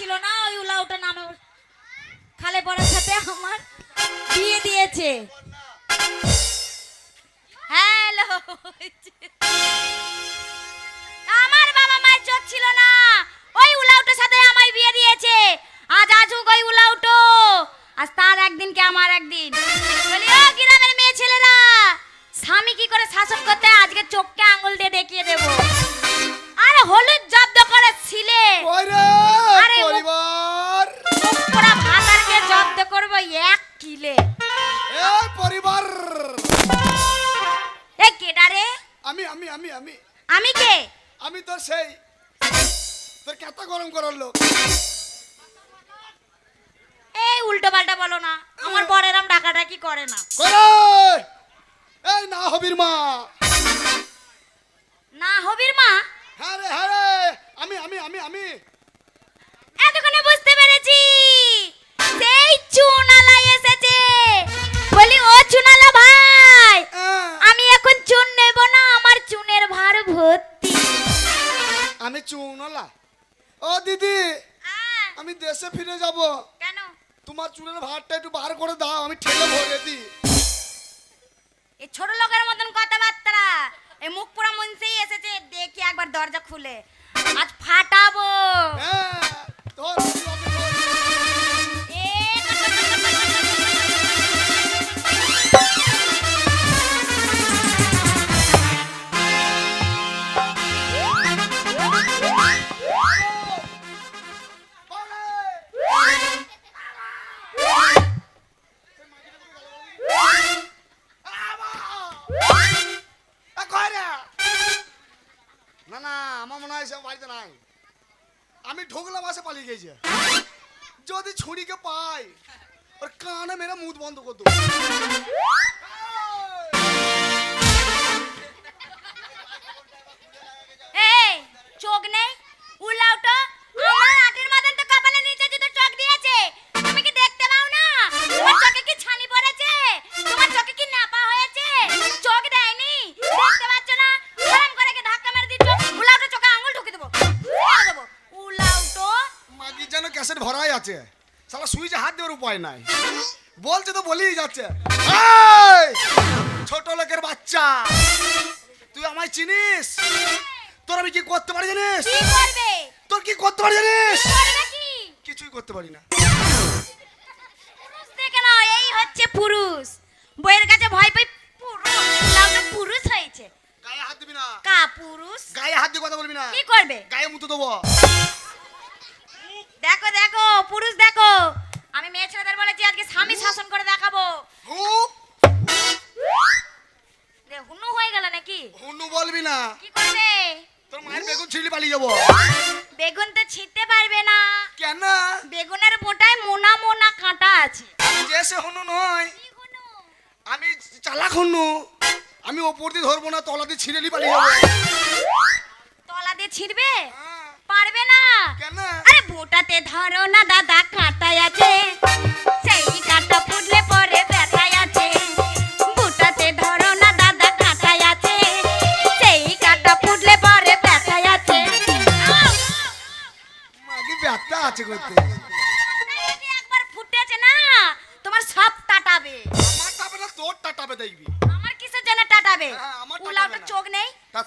ছিল না, ওই উলাউটা নামে খালে পড়ার সাথে আমার বিয়ে দিয়েছে। হ্যালো। আমার বাবা মায়ের চোখ ছিল না। আমি আমি। আমি কে? আমি তোর সেই। তোর কেতা গরম করার লোক? এই উল্টো পাল্টা বলো না। আমার বরেরাম ডাকাডাকি করে না। করে! এই না হবির মা। না হবির মা? হ্যাঁ রে হ্যাঁ রে। আমি আমি আমি আমি। এতক্ষণে বুঝতে পেরেছি। দরজা খুলে। আজ ফাটাবো। বাড়িতে নাই। আমি ঢুকলাম আসে পালিয়ে গেছে। যদি ছুরিকে পাই, ওর কানে মেরে মুদ বন্ধ করতো উপায় নাই। বলছে তো বলেই যাচ্ছে। ছোট লোকের বাচ্চা তুই আমায় চিনিস? তোর আমি কি করতে পারি জানিস? তোর কি করতে পারি জানিস? কিছুই করতে পারি না। পুরুষ এই হচ্ছে পুরুষ। বইয়ের কাছে ভয় পাই পুরুষ পুরুষ হয়েছে। গায়ে হাত দিবি না। কা পুরুষ? গায়ে হাত দিয়ে কথা বলবি না। কি করবে? গায়ে মুতো দেবো। দেখো দেখো পুরুষ ছিঁড়েলি পালিয়ে তলা দিয়ে ছিঁড়বে? পারবে না। কেন? আরে বোটাতে ধরো না দাদা কাঁটাই আছে। সেই কাঁটা ফুটলে পরে ব্যথায় আছে। বোটাতে ধরো না দাদা আছে। সেই কাঁটা ফুটলে পরে ব্যথায় আছে। আউ! ব্যথা আছে করতে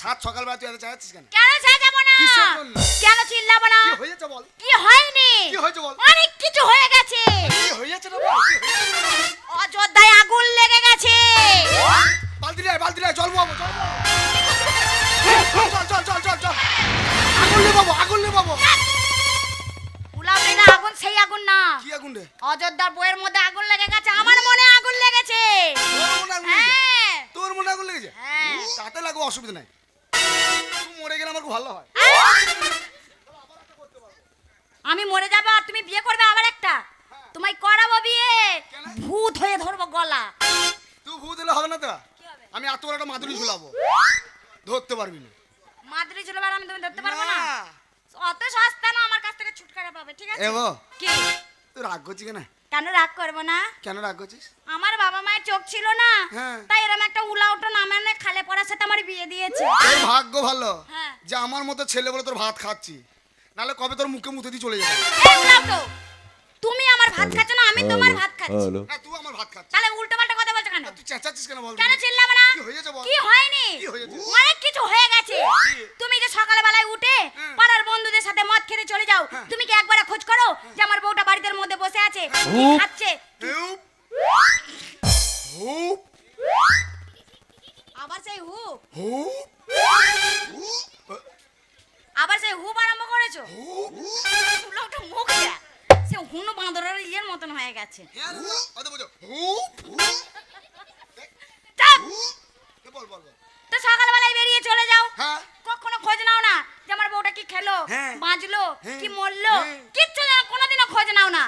সাত সকালবেলা তুই এত চাইছিস কেন? কেন সাজাবো না? কিসের জন্য? কেন চিল্লাবো না? কি হয়েছে বল? কি হয়নি? কি হয়েছে বল? অনেক কিছু হয়ে গেছে। কি হয়েছে না বল? কি হয়েছে? অযোধ্যায় আগুন লেগে গেছে। বালতি রে বালতি রে জল বাবু জল বাবু চল চল চল চল চল আগুন লে বাবু আগুন লে বাবু উলাউটা না আগুন সেই আগুন না। কি আগুন রে? অযোধ্যার বইয়ের মধ্যে আগুন লেগে গেছে আমার মনে আগুন লেগেছে। তোর মনে আগুন লেগেছে? হ্যাঁ। তোর মনে আগুন লেগেছে? হ্যাঁ। তাতে লাগবে অসুবিধা নাই। মরে গেলে আমার খুব ভালো হয়। আমি মরে যাব আর তুমি বিয়ে করবে আবার একটা? তোমায় করাবো বিয়ে? ভূত হয়ে ধরবো গলা। তুই ভূত দিলে হবে না তো আমি এত বড় একটা মাদুরি ঝুলাবো। ধরতে পারবি না। মাদ্রি ছিল আমি তুমি ধরতে পারব না? না। অত সস্তা না আমার কাছ থেকে ছুটকারা পাবে ঠিক আছে? কি? তুই রাগ করছিস কেন? কেন রাগ করব না? কেন রাগ করছিস? আমার বাবা মায়ের চোখ ছিল না হ্যাঁ। তাই এরকম একটা উলাউটো নামানে খালে পড়ার সাথে আমার বিয়ে দিয়েছে। তোর ভাগ্য ভালো হ্যাঁ। যে আমার মতো ছেলে বলে তোর ভাত খাচ্ছি। নালে কবে তোর মুখে মুতে দিয়ে চলে যাবে এই উলাউটো তুমি আমার ভাত খাচ্ছ না আমি তোমার ভাত খাচ্ছি। না তুই আমার ভাত খাচ্ছিস তাহলে উল্টো পাল্টা কথা বলছো কেন? তুই চেঁচাচ্ছিস কেন বল কেন চিল্লাবো না? কি হয়েছে বল? কি হয়নি? অনেক কিছু হয়ে গেছে। তুমি যে সকালবেলায় উঠে হ্যাঁ। পাড়ার বন্ধুদের সাথে মদ খেতে চলে যাও হ্যাঁ। তুমি কি একবার খোঁজ করো যে আমার বউটা বাড়িতে মধ্যে বসে আছে? কি খাচ্ছে? আবার সেই হু হুপ। আবার সেই হুপ আরম্ভ করেছ? উলাউটো মুখ সে হুনো বাঁদরের ইয়ের মতন হয়ে গেছে। হ্যাঁ আদা বুঝো হুপ চাপ! এ বল বল তো সকালবেলায় বেরিয়ে চলে যাও। হ্যাঁ। কখনো খোঁজ নাও না যে আমার বউটা কি খেলো হ্যাঁ। বাঁচলো হ্যাঁ। কি মরলো। কিচ্ছু না কোনোদিনও খোঁজ নাও না।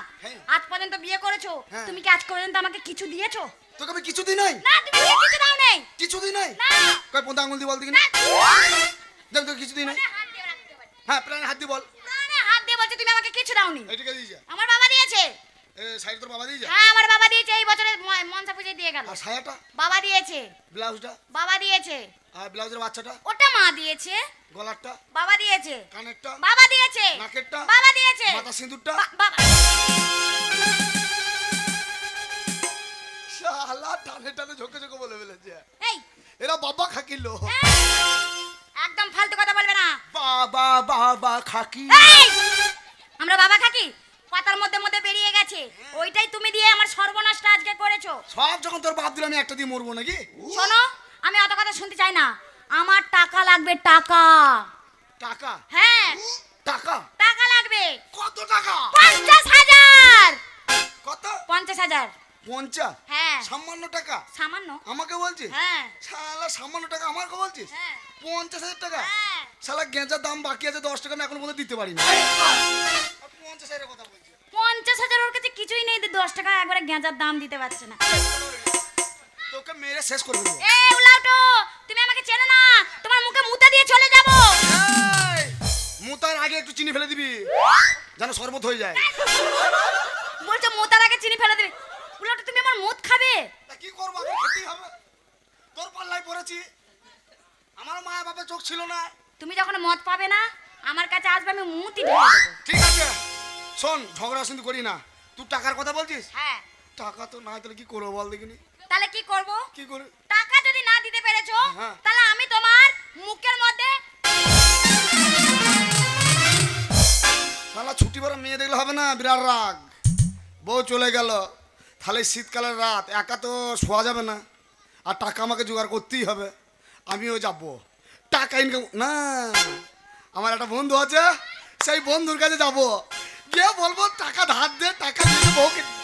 আজ পর্যন্ত বিয়ে করেছ। তুমি কি আজ পর্যন্ত আমাকে কিছু দিয়েছ? তোকে আমি কিছুদিন নাই। না তুমি কিছু দাও নেই। কিছুদিন নাই। না। কই পোন্দা আঙুল দিয়ে বল দেখি না। দেখ তোকে কিছুদিন নাই। হাত দিয়ে হ্যাঁ প্রাণ হাত দিয়ে বল। প্রাণে হাত দিয়ে বলছে তুমি আমাকে কিছু দাওনি। এইটাকে দিয়েছে আমার বাবা দিয়েছে। সাইড তোর বাবা দিয়েছে? হ্যাঁ আমার বাবা দিয়েছে এই বছরে মনসা পুজো দিয়ে গেল। আর সায়াটা বাবা দিয়েছে। ব্লাউজটা? বাবা দিয়েছে। আর ব্লাউজের বাচ্চাটা? ওটা মা দিয়েছে। গলারটা? বাবা দিয়েছে। কানেরটা? বাবা দিয়েছে। নাকেরটা? বাবা দিয়েছে। মাথা সিঁদুরটা? বাবা শালা টানে টানে ঝোঁকে ঝোঁকে বলে ফেলেছে। এই। এরা বাবা খাকিল একদম ফালতু কথা বলবে না। বাবা বাবা খাকি! আমরা বাবা খাকি? পাতার মধ্যে মধ্যে বেরিয়ে গেছে। ওইটাই তুমি দিয়ে আমার সর্বনাশটা আজকে করেছ। সব যখন তোর বাপ দিলে আমি একটা দিয়ে মরবো নাকি? শোনো আমি অত কথা শুনতে চাই না। আমার টাকা লাগবে টাকা। টাকা? হ্যাঁ। টাকা? টাকা লাগবে। কত টাকা? পঞ্চাশ হাজার। কত? পঞ্চাশ হাজার। পঞ্চাশ? হ্যাঁ। সামান্য টাকা? সামান্য। আমাকে বলছিস? হ্যাঁ। শালা সামান্য টাকা আমাকে বলছিস? হ্যাঁ। পঞ্চাশ হাজার টাকা? হ্যাঁ। শালা গেঁজার দাম বাকি আছে দশ টাকা আমি এখন পর্যন্ত দিতে পারিনি। আর পঞ্চাশ পঞ্চাশ হাজার ওর কাছে কিছুই নেই দশ টাকা একবারে গেঁজার দাম দিতে পারছে না। তোকে মেরে শেষ করে দেবো। এ উলাউটো তুমি আমাকে চেনো না তোমার মুখে মুতা দিয়ে চলে যাব। মুতার আগে একটু চিনি ফেলে দিবি যেন শরবত হয়ে যায়। বলছো মুতার আগে চিনি ফেলে দিবে। উলাউটো তুমি আমার মুত খাবে? কি করব? এখন খেতেই হবে। তোর পাল্লায় পড়েছি। আমার মা বাবা চোখ ছিল না। তুমি যখন মদ পাবে না আমার কাছে আসবে আমি মুতি ঢেলে দেবো। ঠিক আছে। শোন ঝগড়া কিন্তু করি না। তুই টাকার কথা বলছিস? হ্যাঁ। টাকা তো না তাহলে কি করব বল দেখিনি। তাহলে কি করব? কি করে? টাকা যদি না দিতে পেরেছ হ্যাঁ। তাহলে আমি তোমার মুখের মধ্যে শালা ছুটি বড় মেয়ে দেখলে হবে না বিরাট রাগ। বউ চলে গেল। তাহলে শীতকালের রাত একা তো শোয়া যাবে না। আর টাকা আমাকে জোগাড় করতেই হবে। আমিও যাব। টাকা ইনকাম না আমার একটা বন্ধু আছে সেই বন্ধুর কাছে যাব। গিয়ে বলব টাকা ধার দে টাকা দিয়ে বউকে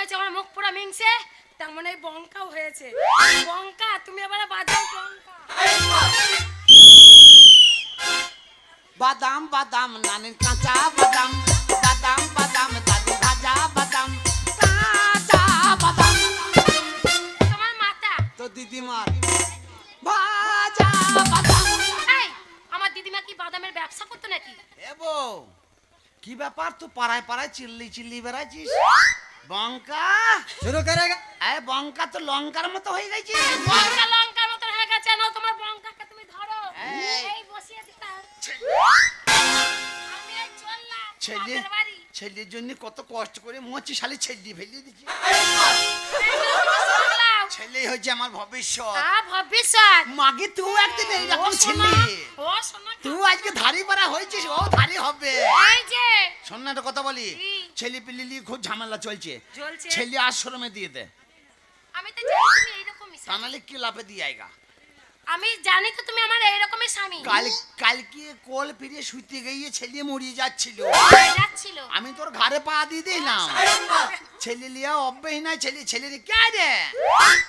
যেমন হয়েছে আমার মুখ পুরো মিংসে তেমন এই বঙ্কাও হয়েছে। বঙ্কা তুমি এবারে বাজাও টঙ্কা বাদাম বাদাম নানের কাঁচা বাদাম। বাদাম বাদাম দাদু ভাজা বাদাম। কাঁচা বাদাম। তোমার মাথা। তো দিদিমার ভাজা বাদাম। এই আমার দিদিমা কি বাদামের ব্যবসা করতো নাকি? এবো কি ব্যাপার? তো পাড়ায় পাড়ায় চিল্লি চিল্লি বেড়াচ্ছিস বঙ্কা? শুরু করে আরে বঙ্কা তো লঙ্কার মতো হয়ে গেছে। বঙ্কা লঙ্কার মতো হয়ে গেছে। না তোমার বঙ্কাকে তুমি ধরো। এই। বসিয়ে দিতাম আমি এই চললাম ছেলে ছেলের জন্য কত কষ্ট করে মোচি শালি ছেলে ফেলিয়ে দিচ্ছি ছেলে হচ্ছে আমার ভবিষ্যৎ। আ ভবিষ্যৎ। মাগে তুই একদিন এইরকম ছিলি। ও সোনা তুই আজকে ধারি পাড়া হয়েছিস ও ধারি হবে। শোন না একটা কথা বলি? ছেলে পিলি নিয়ে খুব ঝামেলা চলছে। চলছে। ছেলে আশ্রমে দিয়ে দে। আমি তো জানি তুমি এইরকমই তা। নাহলে কি লাভে দিয়ে আয়গা আমি জানি তো তুমি আমার এইরকমই স্বামী। কাল কালকে কোল ফিরে শুইতে গিয়ে ছেলে মরিয়ে যাচ্ছিল। যাচ্ছিল। আমি তোর ঘরে পা দিয়ে দিলাম। ছেলে লিয়া অব্যহী নাই ছেলে ছেলে কে রে?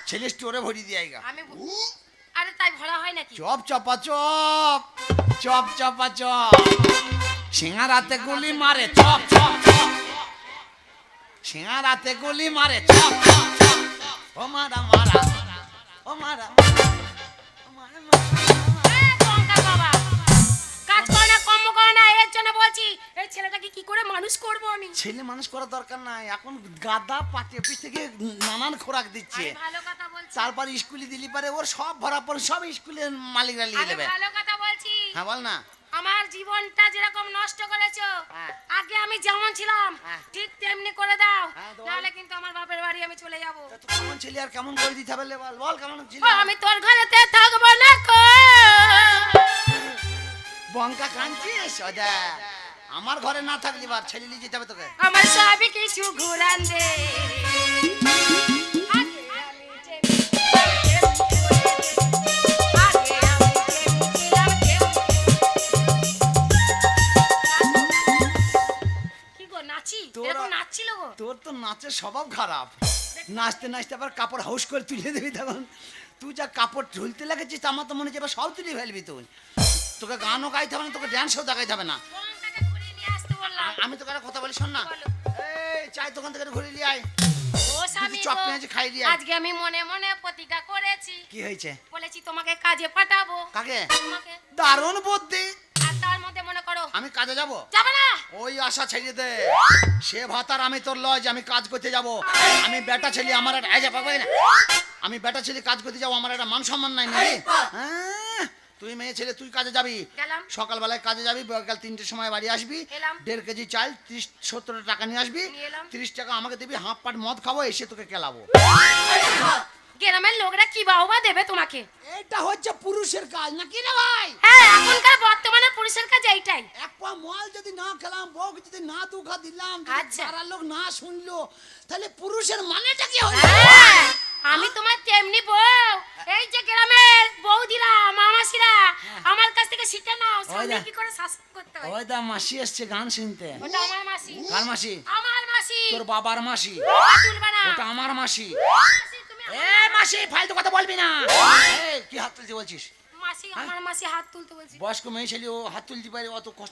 ছেলে স্টোরে ভরি দিয়ে আইগা। আমি আরে তাই ভরা হয় নাকি? চপ চপা চপ। চপ চপা চপ। সিঙ্গারাতে গুলি মারে চপ চপ। চপ গুলি মারে ও মারা মারা ও মারা ও মারা, মারা। এ, টঙ্কা বাবা কাজ করে না কর্ম করে না এর জন্য বলছি এই ছেলেটাকে কি করে মানুষ করব আমি ছেলে মানুষ করার দরকার নাই এখন গাদা পাটি অফিস থেকে নানান খোরাক দিচ্ছে ভালো কথা বলছি তারপর স্কুলে দিলি পারে ওর সব ভরা সব স্কুলের মালিকরা নিয়ে আমি নেবে ভালো কথা বলছি হ্যাঁ বল না আমার জীবনটা যেরকম নষ্ট করেছ হ্যাঁ। আগে আমি যেমন ছিলাম হ্যাঁ। ঠিক তেমনি করে। নাহলে কিন্তু আমার বাপের বাড়ি আমি চলে যাব। কেমন ছেলে আর কেমন করে দিতে বল বল কেমন ছেলে। আমি তোর ঘরেতে থাকব না কো। বঙ্কা কাঞ্চি সদা আমার ঘরে না থাকলি বার ছেলে নিয়ে যেতে হবে তোকে। আমার সবই কিছু ঘুরান দে। নাচের স্বভাব খারাপ। নাচতে নাচতে আবার কাপড় হাউস করে তুলে দিবি তখন। তুই যা কাপড় ঝুলতে লাগেছিস আমার তো মনে হচ্ছে এবার সব তুলে ফেলবি তুই। তোকে গানও গাইতে হবে না তোকে ড্যান্সও দেখাইতে হবে না। আমি তোকে একটা কথা বলি শোন না। এই চাই দোকান থেকে ঘুরে নিয়ে আয়। আজকে আমি মনে মনে প্রতিজ্ঞা করেছি। কি হয়েছে? বলেছি তোমাকে কাজে পাঠাবো। কাকে? দারুণ বুদ্ধি। আর তার মধ্যে মনে করো। আমি কাজে যাব? যাবে না। ওই আশা ছেড়ে দে। সে ভাতার আমি তোর লয় যে আমি কাজ করতে যাব। আমি বেটা ছেলে আমার একটা এই যে না। আমি বেটা ছেলে কাজ করতে যাব আমার একটা মান সম্মান নাই নাকি? হ্যাঁ, তুই মেয়ে ছেলে তুই কাজে যাবি? সকালবেলায় কাজে যাবি বিকাল তিনটের সময় বাড়ি আসবি। দেড় কেজি চাল ত্রিশ সত্তর টাকা নিয়ে আসবি। তিরিশ টাকা আমাকে দিবি হাফ পাট মদ খাব এসে তোকে কেলাবো গ্রামের লোকরা কি বাহবা দেবে তোমাকে? এটা হচ্ছে পুরুষের কাজ নাকি রে ভাই? হ্যাঁ এখনকার বর্তমানে পুরুষের কাজ এইটাই। এক পা মল যদি না খেলাম বউকে যদি না দুখা দিলাম আচ্ছা। লোক না শুনলো তাহলে পুরুষের মানেটা কি হলো? হ্যাঁ, আমি তোমার তেমনি বউ। এই যে গ্রামের বৌদিরা মামাসিরা আমার কাছ থেকে শিখে নাও সামনে কি করে শাসন করতে হয়? ওই দা মাসি আসছে গান শুনতে। ওটা আমার মাসি। কার মাসি? আমার মাসি। তোর বাবার মাসি। না। ওটা আমার মাসি। এ মাসি ফালতু কথা বলবি না। এই, কি হাত তুলতে বলছিস? মাসি আমার মাসি হাত তুলতে বলছি। বয়স্ক মেয়ে ছেলে ও হাত তুলতে পারে অত কষ্ট